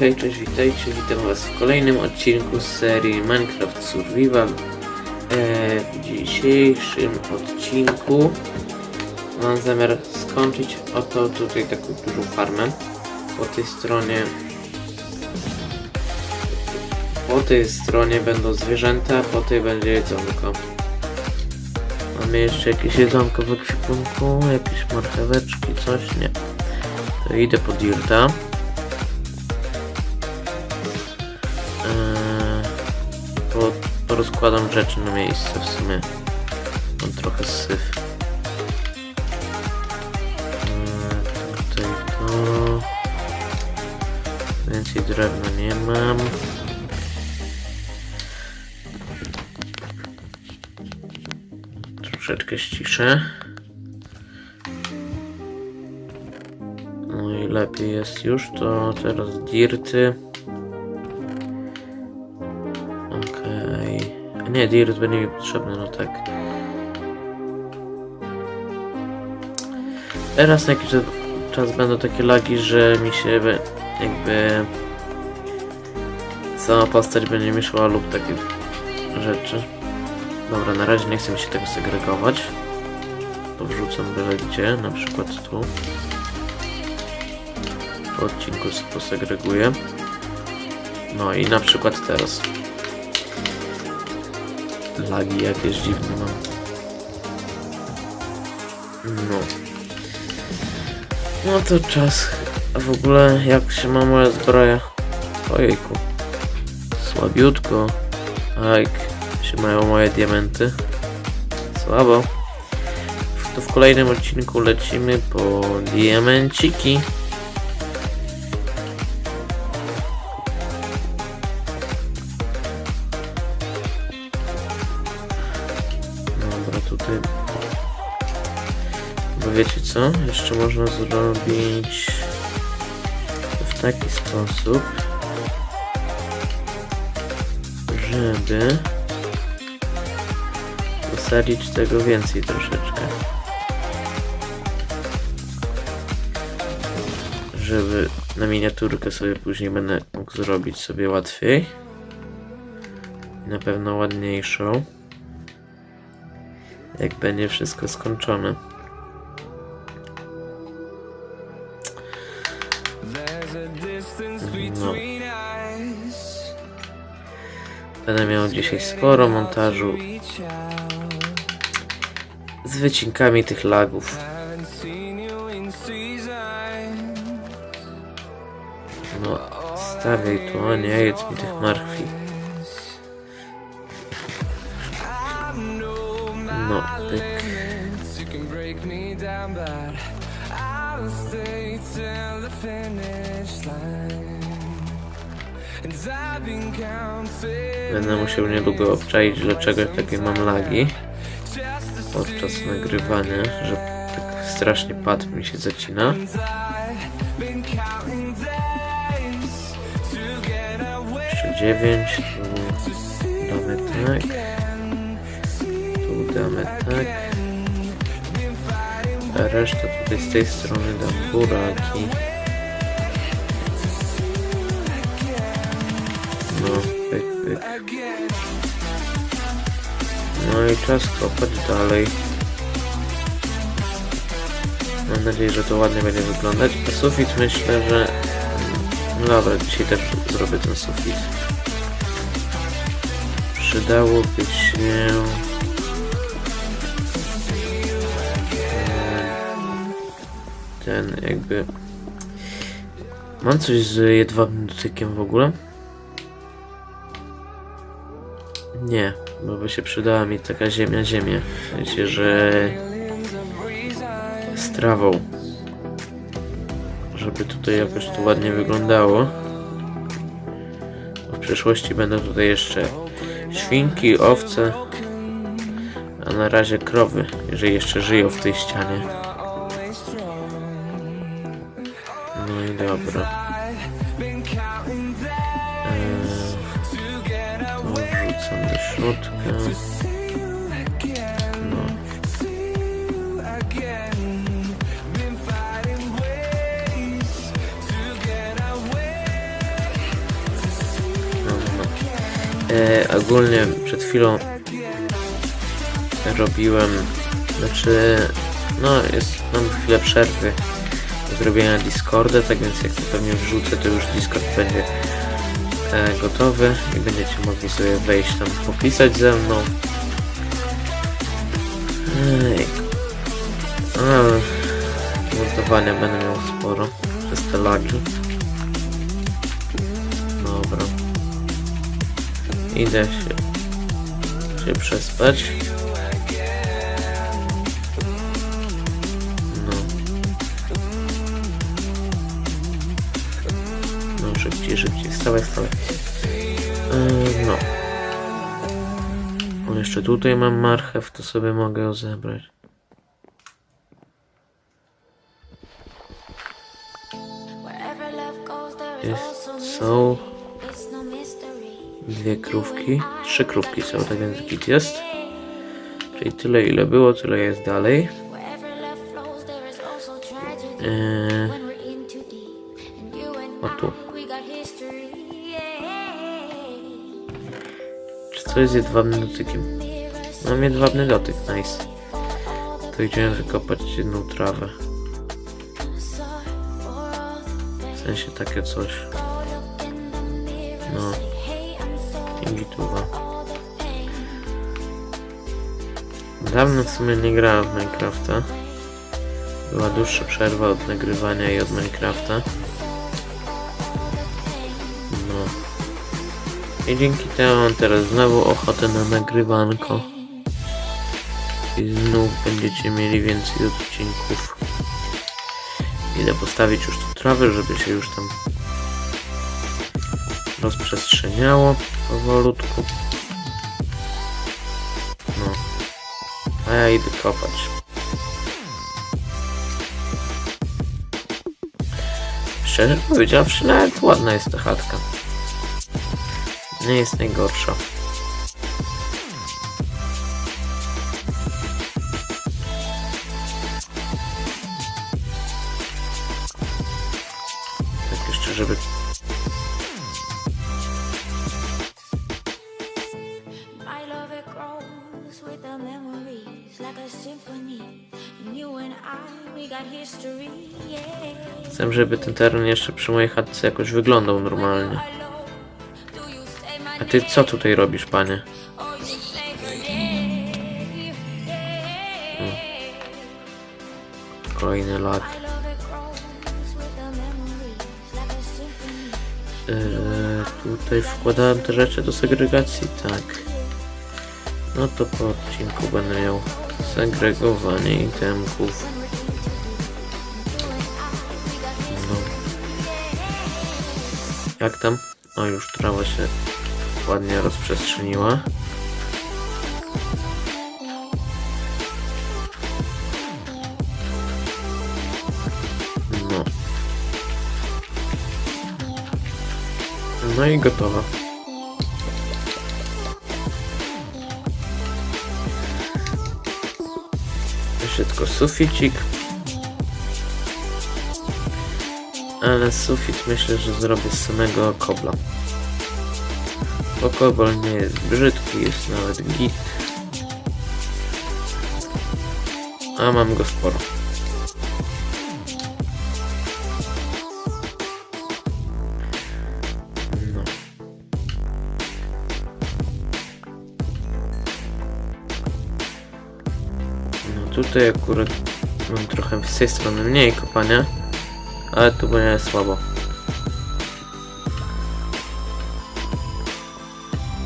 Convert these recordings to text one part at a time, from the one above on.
Hej, cześć, witajcie, witam was w kolejnym odcinku z serii Minecraft Survival. E, w dzisiejszym odcinku mam zamiar skończyć oto tutaj taką dużą farmę. Po tej stronie po tej stronie będą zwierzęta, po tej będzie jedzonko. Mamy jeszcze jakieś jedzonko w ekwipunku, jakieś marcheweczki, coś, nie. To idę po dirta. Porozkładam rzeczy na miejsce w sumie. Mam trochę syf. Eee, tutaj to... Więcej drewna nie mam. Troszeczkę ściszę. No i lepiej jest już, to teraz dirty. Nie, dirt będzie mi potrzebny, no tak. Teraz na jakiś czas będą takie lagi, że mi się jakby sama postać będzie mieszała lub takie rzeczy. Dobra, na razie nie chcę mi się tego segregować. To wrzucam byle gdzie, na przykład tu. Po odcinku posegreguję. No i na przykład teraz. Lagi jakieś dziwne mam. No. No to czas. A w ogóle jak się ma moja zbroja? Ojejku. Słabiutko. A jak się mają moje diamenty? Słabo. To w kolejnym odcinku lecimy po diamenciki. Co? Jeszcze można zrobić w taki sposób, żeby posadzić tego więcej troszeczkę. Żeby na miniaturkę sobie później będę mógł zrobić sobie łatwiej. Na pewno ładniejszą jak będzie wszystko skończone. Będę miał dzisiaj sporo montażu z wycinkami tych lagów. No, stawiaj tu, a nie jedz mi tych marchwi. No, Będę musiał niedługo obczaić, dlaczego takie mam lagi podczas nagrywania, że tak strasznie pad mi się zacina. Jeszcze 9, tu damy tak, tu damy tak, a resztę tutaj z tej strony dam buraki. No i czas kopać dalej. Mam nadzieję, że to ładnie będzie wyglądać. A sufit myślę, że... No dobra, dzisiaj też zrobię ten sufit. Przydałoby się... e, Ten jakby... Mam coś z jedwabnym dotykiem w ogóle? Nie, bo by się przydała mi taka ziemia, ziemia. Wiecie, że z trawą. Żeby tutaj jakoś to ładnie wyglądało. W przyszłości będą tutaj jeszcze świnki, owce, a na razie krowy, jeżeli jeszcze żyją w tej ścianie. No i dobra. Wódka. E, ogólnie przed chwilą robiłem, znaczy, no jest, mam chwilę przerwy zrobienia Discorda, tak więc jak to pewnie wrzucę, to już Discord będzie gotowy i będziecie mogli sobie wejść tam, popisać ze mną. Montowania będę miał sporo przez te lagi. Dobra. Idę się, się przespać. Szybciej, szybciej. Wstawaj, wstawaj. Yy, no. O, jeszcze tutaj mam marchew, to sobie mogę ją zebrać. Jest, są no dwie krówki. Trzy krówki są, tak więc git jest. Czyli tyle ile było, tyle jest dalej. Wherever Coś jest jedwabnym dotykiem? Mam jedwabny dotyk, nice. To idziemy wykopać jedną trawę. W sensie takie coś. No. say, hey, I'm sorry I gituwa. for all the pain. Dawno w sumie nie grałem w Minecrafta. Była dłuższa przerwa od nagrywania i od Minecrafta. I dzięki temu mam teraz znowu ochotę na nagrywanko. I znów będziecie mieli więcej odcinków. Idę postawić już tu trawę, żeby się już tam rozprzestrzeniało powolutku. No. A ja idę kopać. Szczerze powiedziawszy, nawet ładna jest ta chatka. Nie jest najgorsza. Tak jeszcze, żeby chcę, żeby ten teren jeszcze przy mojej chatce jakoś wyglądał normalnie. Ty co tutaj robisz, panie? Yeah. Kolejny lag. Yy, tutaj wkładałem te rzeczy do segregacji, tak. No to po odcinku będę miał segregowanie itemków. No. Jak tam? O, już trawa się ładnie rozprzestrzeniła. No. No i gotowa. Jeszcze tylko suficik. Ale sufit myślę, że zrobię z samego kobla. Bo kobol nie jest brzydki, jest nawet git. A mam go sporo. No. No tutaj akurat mam trochę z tej strony mniej kopania, ale tu będzie słabo.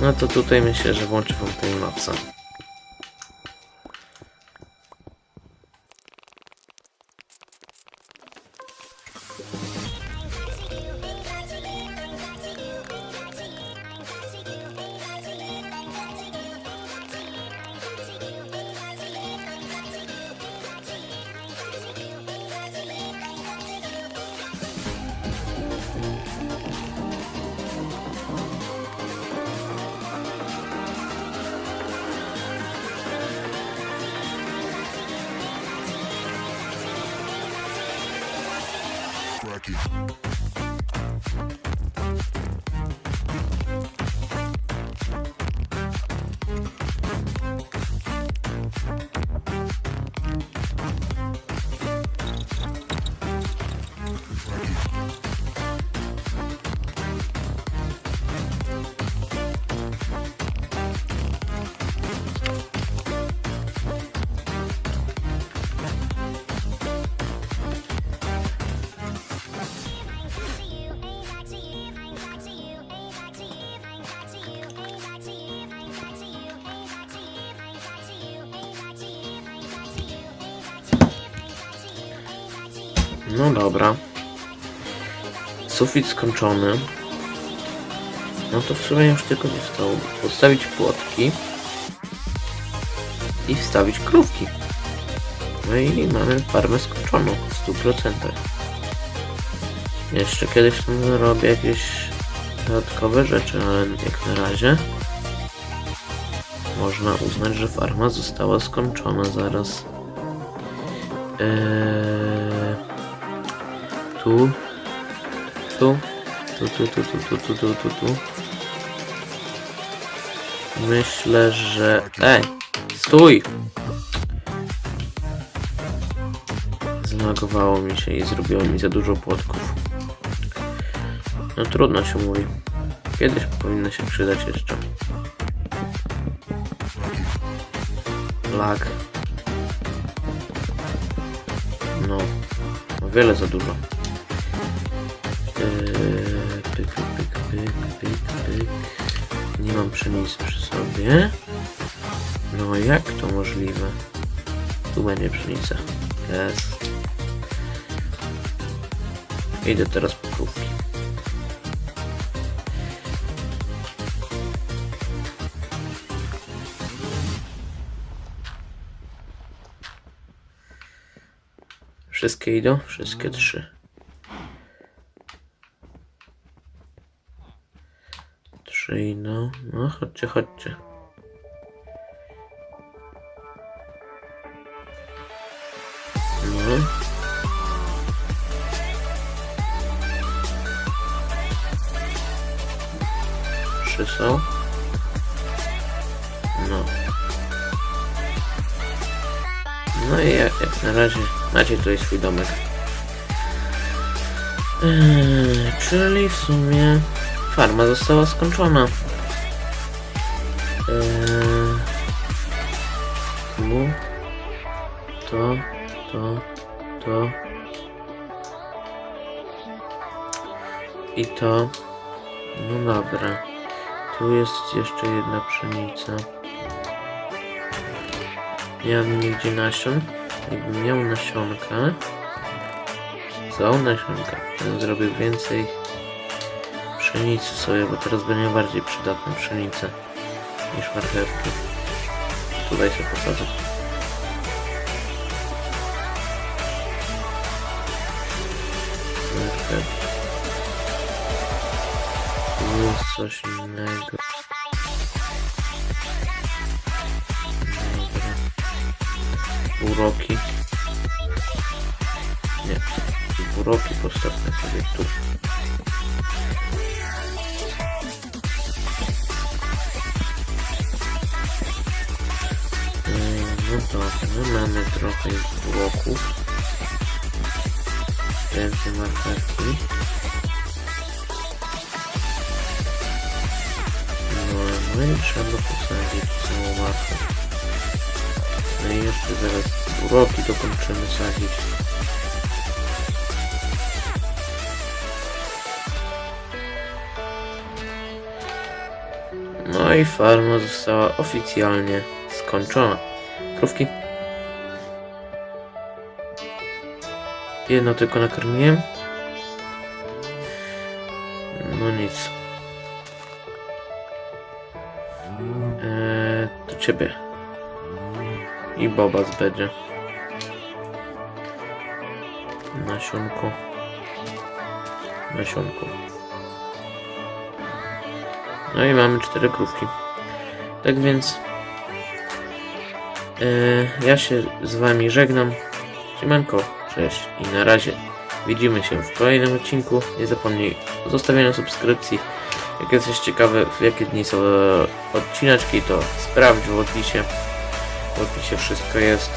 No to tutaj myślę, że włączę wam timelapsa. No Thank you. Dobra. Sufit skończony. No to w sumie już tylko zostało postawić płotki i wstawić krówki. No i mamy farmę skończoną w 100%. Jeszcze kiedyś tam zrobię jakieś dodatkowe rzeczy, ale jak na razie można uznać, że farma została skończona zaraz. Eee, tu, tu, tu, tu, tu, tu, tu, tu, tu, tu, tu. Myślę, że... Ej! Stój! Zlagowało mi się i zrobiło mi za dużo płotków. No trudno się mówi. Kiedyś powinno się przydać jeszcze. Lag. No. O wiele za dużo. Pyk, pyk, pyk, pyk, pyk. Nie mam pszenicy przy sobie. No jak to możliwe? Tu będzie pszenica. Jest. Idę teraz po krówki. Wszystkie idą? Wszystkie trzy. Trzy idą. No chodźcie, chodźcie. No. Trzy są. No. No i jak, jak na razie macie tutaj swój domek. Eee, czyli w sumie farma została skończona. Eee, tu, to, to, to i to. No dobra. Tu jest jeszcze jedna pszenica. Mam nigdzie nasion. Jakbym miał nasionka. Są nasionka. To zrobię więcej pszenicy sobie, bo teraz będzie bardziej przydatna pszenica niż marchewki. Tutaj się posadzę. Marchewki. Tu jest coś innego. Dobra. Uroki. Nie. Uroki postawmy sobie tu. No dobra, mamy trochę już uroków. Więcej marchewki. No, no i trzeba posadzić całą marchewkę. No i jeszcze zaraz uroki dokończymy sadzić. No i farma została oficjalnie skończona. Jedno tylko nakarmiłem. No nic. Eee, do ciebie. I Boba będzie. Nasionko. Nasionko. No i mamy cztery krówki. Tak więc ja się z wami żegnam. Siemanko, cześć i na razie. Widzimy się w kolejnym odcinku. Nie zapomnij o zostawieniu subskrypcji. Jak jesteś ciekawy w jakie dni są e, odcineczki, to sprawdź w opisie. W opisie wszystko jest.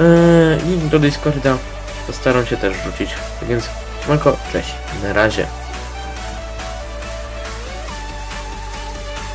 Eee, link do Discorda postaram się też wrzucić. Tak więc, siemanko, cześć, na razie.